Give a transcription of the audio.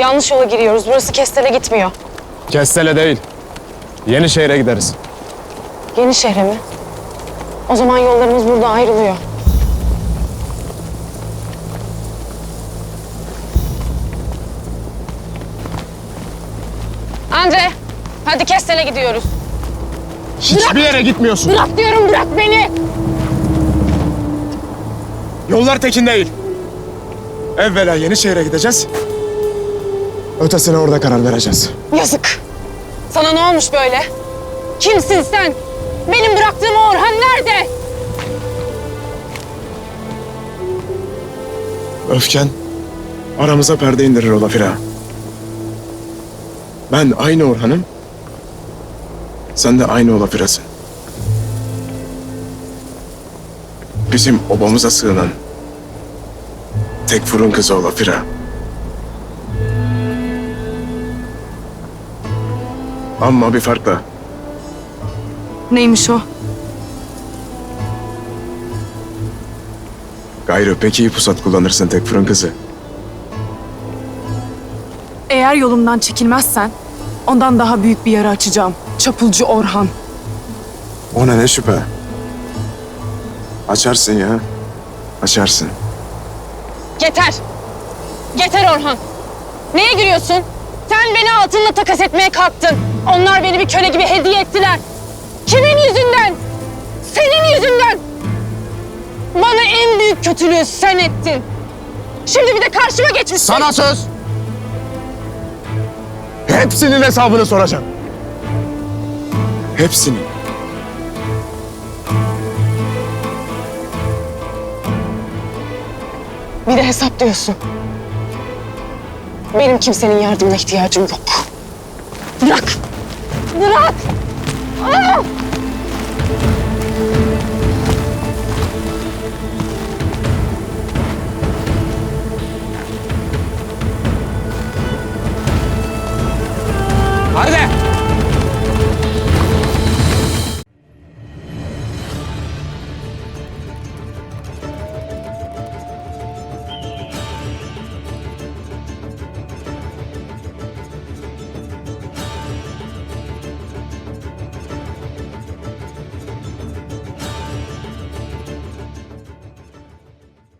Yanlış yola giriyoruz. Burası Kestel'e gitmiyor. Kestele değil. Yenişehir'e gideriz. Yeni şehre mi? O zaman yollarımız burada ayrılıyor. Andre, hadi Kestel'e gidiyoruz. Hiçbir yere gitmiyorsun. Bırak diyorum, bırak beni. Yollar tekin değil. Evvela Yenişehir'e gideceğiz. Ötesine orada karar vereceğiz. Yazık. Sana ne olmuş böyle? Kimsin sen? Benim bıraktığım Orhan nerede? Öfken aramıza perde indirir ola Fira. Ben aynı Orhan'ım. Sen de aynı ola Fira'sın. Bizim obamıza sığınan tek fırın kızı ola Fira. Ama bir farkla. Neymiş o? Gayrı pek iyi pusat kullanırsın tek fırın kızı. Eğer yolumdan çekilmezsen ondan daha büyük bir yara açacağım. Çapulcu Orhan. Ona ne şüphe. Açarsın ya. Açarsın. Yeter. Yeter Orhan. Neye giriyorsun? Sen beni altınla takas etmeye kalktın. Onlar beni bir köle gibi hediye ettiler. Kimin yüzünden? Senin yüzünden. Bana en büyük kötülüğü sen ettin. Şimdi bir de karşıma geçmişsin. Sana söz. Hepsinin hesabını soracağım. Hepsinin. Bir de hesap diyorsun. Benim kimsenin yardımına ihtiyacım yok. Bırak. Bırak. Aa!